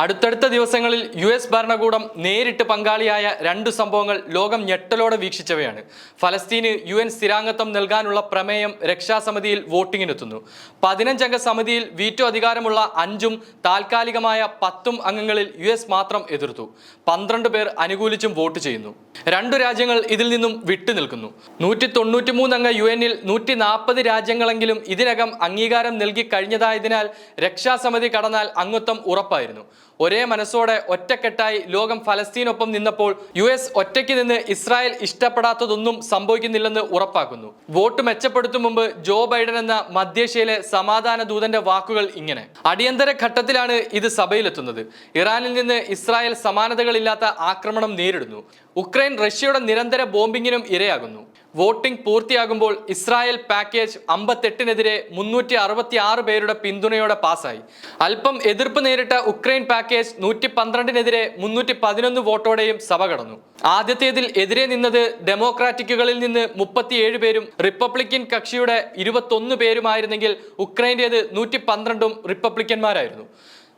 അടുത്തടുത്ത ദിവസങ്ങളിൽ U S ഭരണകൂടം നേരിട്ട് പങ്കാളിയായ രണ്ട് സംഭവങ്ങൾ ലോകം ഞെട്ടലോടെ വീക്ഷിച്ചവയാണ്. ഫലസ്തീന് യു എൻ സ്ഥിരാംഗത്വം നൽകാനുള്ള പ്രമേയം രക്ഷാസമിതിയിൽ വോട്ടിങ്ങിനെത്തുന്നു. പതിനഞ്ചംഗ സമിതിയിൽ വീറ്റോ അധികാരമുള്ള അഞ്ചും താൽക്കാലികമായ പത്തും അംഗങ്ങളിൽ യു എസ് മാത്രം എതിർത്തു. പന്ത്രണ്ട് പേർ അനുകൂലിച്ചും വോട്ട് ചെയ്യുന്നു. രണ്ടു രാജ്യങ്ങൾ ഇതിൽ നിന്നും വിട്ടുനിൽക്കുന്നു നൂറ്റി അംഗ യു എന്നിൽ നൂറ്റി നാൽപ്പത് രാജ്യങ്ങളെങ്കിലും ഇതിനകം അംഗീകാരം നൽകി കഴിഞ്ഞതായതിനാൽ രക്ഷാസമിതി കടന്നാൽ അംഗത്വം ഉറപ്പായിരുന്നു. ഒരേ മനസ്സോടെ ഒറ്റക്കെട്ടായി ലോകം ഫലസ്തീനൊപ്പം നിന്നപ്പോൾ യു എസ് ഒറ്റയ്ക്ക് നിന്ന് ഇസ്രായേൽ ഇഷ്ടപ്പെടാത്തതൊന്നും സംഭവിക്കുന്നില്ലെന്ന് ഉറപ്പാക്കുന്നു. വോട്ട് മെച്ചപ്പെടുത്തും മുമ്പ് ജോ ബൈഡൻ എന്ന മധ്യേഷ്യയിലെ സമാധാന ദൂതന്റെ വാക്കുകൾ ഇങ്ങനെ. അടിയന്തര ഘട്ടത്തിലാണ് ഇത് സഭയിലെത്തുന്നത്. ഇറാനിൽ നിന്ന് ഇസ്രായേൽ സമാനതകളില്ലാത്ത ആക്രമണം നേരിടുന്നു. ഉക്രൈൻ റഷ്യയുടെ നിരന്തര ബോംബിങ്ങിനും ഇരയാകുന്നു. വോട്ടിംഗ് പൂർത്തിയാകുമ്പോൾ ഇസ്രായേൽ പാക്കേജ് അമ്പത്തെട്ടിനെതിരെ മുന്നൂറ്റി അറുപത്തി ആറ് പേരുടെ പിന്തുണയോടെ പാസായി അല്പം എതിർപ്പ് നേരിട്ട ഉക്രൈൻ പാക്കേജ് നൂറ്റി പന്ത്രണ്ടിനെതിരെ മുന്നൂറ്റി പതിനൊന്ന് വോട്ടോടെയും സഭ കടന്നു. ആദ്യത്തേതിൽ എതിരെ നിന്നത് ഡെമോക്രാറ്റിക്കുകളിൽ നിന്ന് മുപ്പത്തിയേഴ് പേരും റിപ്പബ്ലിക്കൻ കക്ഷിയുടെ ഇരുപത്തൊന്ന് പേരുമായിരുന്നെങ്കിൽ ഉക്രൈന്റേത് നൂറ്റി പന്ത്രണ്ടും റിപ്പബ്ലിക്കന്മാരായിരുന്നു.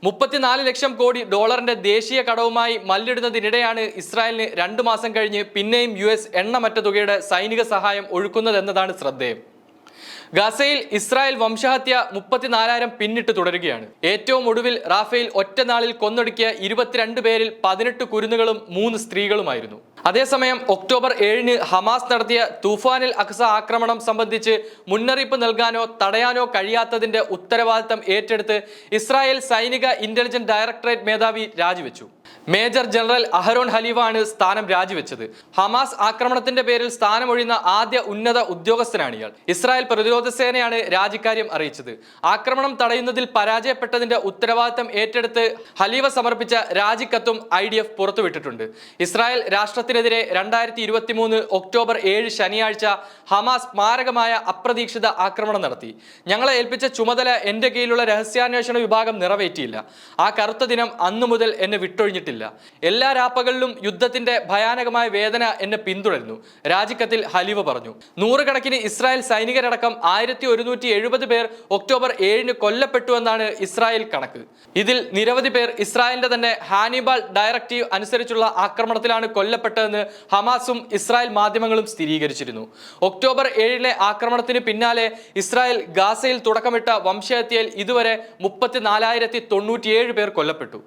മുപ്പത്തിനാല് ലക്ഷം കോടി ഡോളറിന്റെ ദേശീയ കടവുമായി മല്ലിടുന്നതിനിടെയാണ് ഇസ്രായേലിന് രണ്ടു മാസം കഴിഞ്ഞ് പിന്നെയും യു എസ് എണ്ണമറ്റ തുകയുടെ സൈനിക സഹായം ഒഴുക്കുന്നതെന്നതാണ് ശ്രദ്ധേയം. ഗസയിൽ ഇസ്രായേൽ വംശഹത്യ മുപ്പത്തിനാലായിരം പിന്നിട്ട് തുടരുകയാണ്. ഏറ്റവും ഒടുവിൽ റാഫേൽ ഒറ്റനാളിൽ കൊന്നൊടുക്കിയ ഇരുപത്തിരണ്ട് പേരിൽ പതിനെട്ട് കുരുന്നുകളും മൂന്ന് സ്ത്രീകളുമായിരുന്നു. അതേസമയം ഒക്ടോബർ ഏഴിന് ഹമാസ് നടത്തിയ തൂഫാനിൽ അക്സ ആക്രമണം സംബന്ധിച്ച് മുന്നറിയിപ്പ് നൽകാനോ തടയാനോ കഴിയാത്തതിന്റെ ഉത്തരവാദിത്തം ഏറ്റെടുത്ത് ഇസ്രായേൽ സൈനിക ഇന്റലിജൻസ് ഡയറക്ടറേറ്റ് മേധാവി രാജിവെച്ചു. മേജർ ജനറൽ അഹരോൺ ഹലീവ ആണ് സ്ഥാനം രാജിവെച്ചത്. ഹമാസ് ആക്രമണത്തിന്റെ പേരിൽ സ്ഥാനമൊഴിയുന്ന ആദ്യ ഉന്നത ഉദ്യോഗസ്ഥനാണ് ഇയാൾ. ഇസ്രായേൽ പ്രതിരോധ സേനയാണ് രാജിക്കാര്യം അറിയിച്ചത്. ആക്രമണം തടയുന്നതിൽ പരാജയപ്പെട്ടതിന്റെ ഉത്തരവാദിത്തം ഏറ്റെടുത്ത് ഹലീവ സമർപ്പിച്ച രാജിക്കത്തും ഐ ഡി എഫ് പുറത്തുവിട്ടിട്ടുണ്ട്. ഇസ്രായേൽ രാഷ്ട്രത്തിനെതിരെ രണ്ടായിരത്തി ഇരുപത്തി മൂന്ന് ഒക്ടോബർ ഏഴ് ശനിയാഴ്ച ഹമാസ് മാരകമായ അപ്രതീക്ഷിത ആക്രമണം നടത്തി. ഞങ്ങളെ ഏൽപ്പിച്ച ചുമതല എന്റെ കീഴിലുള്ള രഹസ്യാന്വേഷണ വിഭാഗം നിറവേറ്റിയില്ല. ആ കറുത്ത ദിനം അന്നു മുതൽ എന്നെ വിട്ടൊഴിഞ്ഞിട്ടില്ല. എല്ലാ രാപ്പകളിലും യുദ്ധത്തിന്റെ ഭയാനകമായ വേദന എന്നെ പിന്തുടരുന്നു. രാജിക്കത്തിൽ ഹലീവ പറഞ്ഞു. നൂറുകണക്കിന് ഇസ്രായേൽ സൈനികരടക്കം ആയിരത്തി ഒരുന്നൂറ്റി എഴുപത് പേർ ഒക്ടോബർ ഏഴിന് കൊല്ലപ്പെട്ടുവെന്നാണ് ഇസ്രായേൽ കണക്ക്. ഇതിൽ നിരവധി പേർ ഇസ്രായേലിന്റെ തന്നെ ഹാനിബാൾ ഡയറക്റ്റീവ് അനുസരിച്ചുള്ള ആക്രമണത്തിലാണ് കൊല്ലപ്പെട്ടതെന്ന് ഹമാസും ഇസ്രായേൽ മാധ്യമങ്ങളും സ്ഥിരീകരിച്ചിരുന്നു. ഒക്ടോബർ ഏഴിലെ ആക്രമണത്തിന് പിന്നാലെ ഇസ്രായേൽ ഗാസയിൽ തുടക്കമിട്ട വംശഹത്യയിൽ ഇതുവരെ മുപ്പത്തിനാലായിരത്തി തൊണ്ണൂറ്റിയേഴ് പേർ കൊല്ലപ്പെട്ടു.